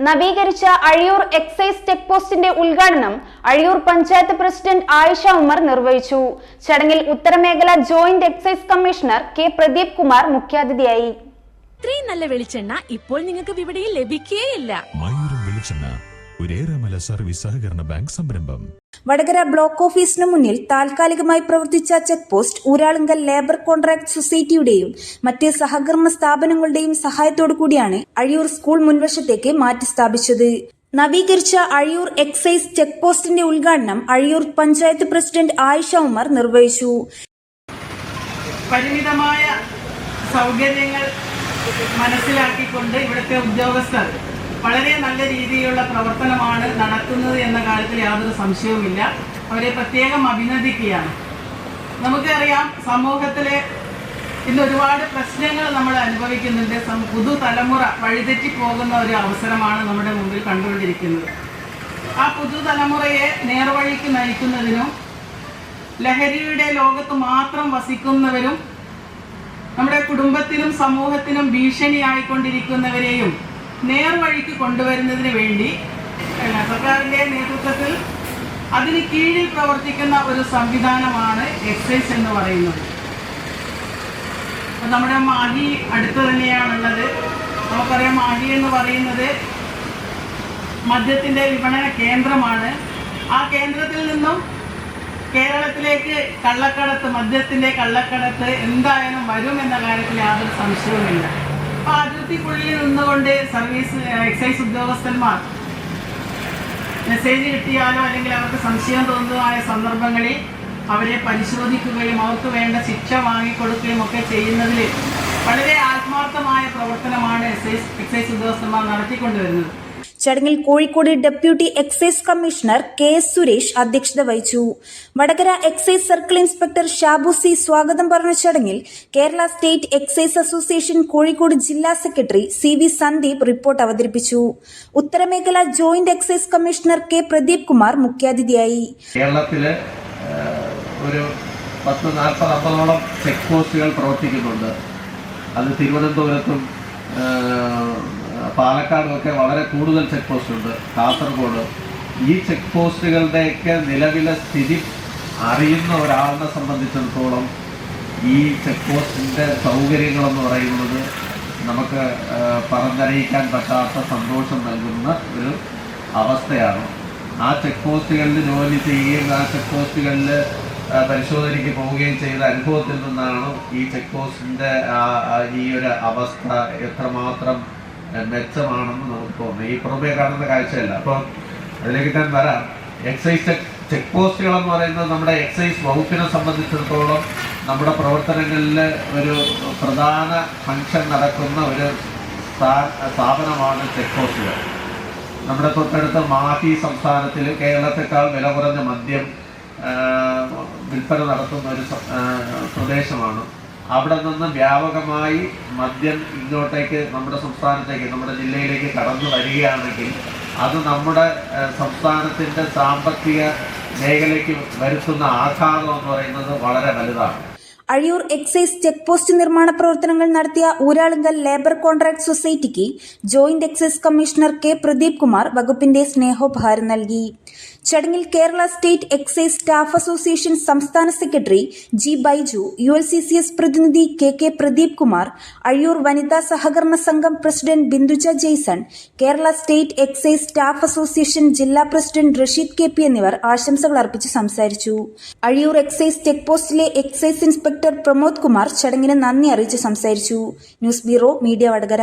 നവീകരിച്ച Azhiyur excise check പോസ്റ്റിന്റെ ഉദ്ഘാടനം അഴിയൂർ പഞ്ചായത്ത് പ്രസിഡന്റ് ആയിഷ ഉമർ നിർവഹിച്ചു. ചടങ്ങിൽ ഉത്തരമേഖല joint excise commissioner K Pradeep Kumar മുഖ്യാതിഥിയായി. ഇത്രയും നല്ല വെളിച്ചെണ്ണ ഇപ്പോൾ നിങ്ങൾക്ക് വിപണിയിൽ ലഭിക്കുകയില്ല വെളിച്ചെണ്ണ സർവീസ് സഹകരണ ബാങ്ക് സംരംഭം. വടകര ബ്ലോക്ക് ഓഫീസിന് മുന്നിൽ താൽക്കാലികമായി പ്രവർത്തിച്ച check post Uralungal labour contract സൊസൈറ്റിയുടെയും മറ്റ് സഹകരണ സ്ഥാപനങ്ങളുടെയും സഹായത്തോടു കൂടിയാണ് അഴിയൂർ സ്കൂൾ മുൻവശത്തേക്ക് മാറ്റി സ്ഥാപിച്ചത്. നവീകരിച്ച അഴിയൂർ എക്സൈസ് ചെക്ക് പോസ്റ്റിന്റെ ഉദ്ഘാടനം അഴിയൂർ പഞ്ചായത്ത് പ്രസിഡന്റ് ആയിഷ ഉമർ നിർവഹിച്ചു. പരിമിതമായ സൗകര്യങ്ങൾ മനസ്സിലാക്കിക്കൊണ്ട് ഇവിടുത്തെ ഉദ്യോഗസ്ഥർ വളരെ നല്ല രീതിയിലുള്ള പ്രവർത്തനമാണ് നടത്തുന്നത് എന്ന കാര്യത്തിൽ യാതൊരു സംശയവുമില്ല. അവരെ പ്രത്യേകം അഭിനന്ദിക്കുകയാണ്. നമുക്കറിയാം സമൂഹത്തിലെ ഇന്ന് ഒരുപാട് പ്രശ്നങ്ങൾ നമ്മൾ അനുഭവിക്കുന്നുണ്ട്. പുതുതലമുറ വഴിതെറ്റി പോകുന്ന ഒരു അവസരമാണ് നമ്മുടെ മുമ്പിൽ കണ്ടുകൊണ്ടിരിക്കുന്നത്. ആ പുതുതലമുറയെ നേർവഴിക്ക് നയിക്കുന്നതിനും ലഹരിയുടെ ലോകത്ത് മാത്രം വസിക്കുന്നവരും നമ്മുടെ കുടുംബത്തിനും സമൂഹത്തിനും ഭീഷണിയായിക്കൊണ്ടിരിക്കുന്നവരെയും നേർവഴിക്ക് കൊണ്ടുവരുന്നതിന് വേണ്ടി സർക്കാരിന്റെ നേതൃത്വത്തിൽ അതിന് കീഴിൽ പ്രവർത്തിക്കുന്ന ഒരു സംവിധാനമാണ് എക്സൈസ് എന്ന് പറയുന്നത്. നമ്മുടെ മാഹി അടുത്ത് തന്നെയാണുള്ളത്. നമുക്കറിയാം മാഹി എന്ന് പറയുന്നത് മദ്യത്തിന്റെ വിപണന കേന്ദ്രമാണ്. ആ കേന്ദ്രത്തിൽ നിന്നും കേരളത്തിലേക്ക് കള്ളക്കടത്ത് മദ്യത്തിന്റെ കള്ളക്കടത്ത് എന്തായാലും വരും എന്ന കാര്യത്തിൽ യാതൊരു സംശയവുമില്ല. അപ്പോൾ അതിർത്തിക്കുള്ളിൽ നിന്നുകൊണ്ട് സർവീസ് എക്സൈസ് ഉദ്യോഗസ്ഥന്മാർ മെസ്സേജ് കിട്ടിയാലോ അല്ലെങ്കിൽ അവർക്ക് സംശയം തോന്നുന്നതായ സന്ദർഭങ്ങളിൽ അവരെ പരിശോധിക്കുകയും അവർക്ക് വേണ്ട ശിക്ഷ വാങ്ങിക്കൊടുക്കുകയും ഒക്കെ ചെയ്യുന്നതിൽ വളരെ ആത്മാർത്ഥമായ പ്രവർത്തനമാണ് എക്സൈസ് എക്സൈസ് ഉദ്യോഗസ്ഥന്മാർ നടത്തിക്കൊണ്ടുവരുന്നത്. ചടങ്ങിൽ Kozhikode deputy excise commissioner K S Suresh അധ്യക്ഷത വഹിച്ചു. Vadakara excise circle inspector Shabu C സ്വാഗതം പറഞ്ഞ ചടങ്ങിൽ Kerala state excise association Kozhikode ജില്ലാ secretary C V Sandeep report അവതരിപ്പിച്ചു. ഉത്തരമേഖല joint excise commissioner K Pradeep Kumar മുഖ്യാതിഥിയായി. കേരളത്തിലെ ഒരു പത്ത് നാൽപ്പത് അമ്പതോളം ചെക്ക് പോസ്റ്റുകൾ പ്രവർത്തിക്കുന്നുണ്ട്. അത് തിരുവനന്തപുരത്തും ഏഹ്, പാലക്കാടും ഒക്കെ വളരെ കൂടുതൽ ചെക്ക് പോസ്റ്റ് ഉണ്ട്. കാസർഗോഡ്. ഈ ചെക്ക് പോസ്റ്റുകളുടെയൊക്കെ നിലവിലെ സ്ഥിതി അറിയുന്ന ഒരാളിനെ സംബന്ധിച്ചിടത്തോളം ഈ ചെക്ക് പോസ്റ്റിന്റെ സൗകര്യങ്ങളെന്ന് പറയുന്നത് നമുക്ക് പറഞ്ഞറിയിക്കാൻ പറ്റാത്ത സന്തോഷം നൽകുന്ന ഒരു അവസ്ഥയാണ്. ആ ചെക്ക് പോസ്റ്റുകളിൽ ജോലി ചെയ്യുകയും ആ ചെക്ക് പോസ്റ്റുകളിൽ പരിശോധനയ്ക്ക് പോവുകയും ചെയ്ത അനുഭവത്തിൽ നിന്നാണ് ഈ ചെക്ക് പോസ്റ്റിന്റെ ഈ ഒരു അവസ്ഥ എത്രമാത്രം മെച്ചമാണെന്ന് നമുക്ക് തോന്നുന്നു. ഈ പുറമേ കാണുന്ന കാഴ്ചയല്ല. അപ്പോൾ അതിലേക്ക് ഞാൻ വരാം. എക്സൈസ് ചെക്ക് പോസ്റ്റുകൾ എന്ന് പറയുന്നത് നമ്മുടെ എക്സൈസ് വകുപ്പിനെ സംബന്ധിച്ചിടത്തോളം നമ്മുടെ പ്രവർത്തനങ്ങളിൽ ഒരു പ്രധാന ഫങ്ഷൻ നടക്കുന്ന ഒരു സ്ഥാപനമാണ് ചെക്ക് പോസ്റ്റുകൾ നമ്മുടെ തൊട്ടടുത്ത മാഹി സംസ്ഥാനത്തിൽ കേരളത്തെക്കാൾ വില കുറഞ്ഞ മദ്യം വിൽപ്പന നടത്തുന്ന ഒരു പ്രദേശമാണ്. അവിടെ നിന്ന് വ്യാപകമായി മദ്യം ഇങ്ങോട്ടേക്ക് നമ്മുടെ സംസ്ഥാനത്തേക്ക് നമ്മുടെ ജില്ലയിലേക്ക് കടന്നു വരികയാണെങ്കിൽ അത് നമ്മുടെ സംസ്ഥാനത്തിന്റെ സാമ്പത്തിക മേഖലയ്ക്ക് വരുത്തുന്ന ആഘാതം എന്ന് പറയുന്നത് വളരെ വലുതാണ്. അഴിയൂർ എക്സൈസ് ചെക്ക് പോസ്റ്റ് നിർമ്മാണ പ്രവർത്തനങ്ങൾ നടത്തിയ ഊരാളുങ്കൽ ലേബർ കോൺട്രാക്ട് സൊസൈറ്റിക്ക് joint excise commissioner K Pradeep Kumar വകുപ്പിന്റെ സ്നേഹോപഹാരം നൽകി. ചടങ്ങിൽ Kerala state excise staff association സംസ്ഥാന secretary G Baiju U L C C S പ്രതിനിധി കെ കെ പ്രദീപ് കുമാർ അഴിയൂർ വനിതാ സഹകരണ സംഘം president Binduja Jaison Kerala state excise staff association ജില്ലാ പ്രസിഡന്റ് റഷീദ് കെ പി എന്നിവർ ആശംസകൾ അർപ്പിച്ച് സംസാരിച്ചു. അഴിയൂർ എക്സൈസ് ചെക്ക് പോസ്റ്റിലെ എക്സൈസ് ഇൻസ്പെക്ടർ പ്രമോദ് കുമാർ ചടങ്ങിന് നന്ദി അറിയിച്ച് സംസാരിച്ചു. News bureau media Vadakara.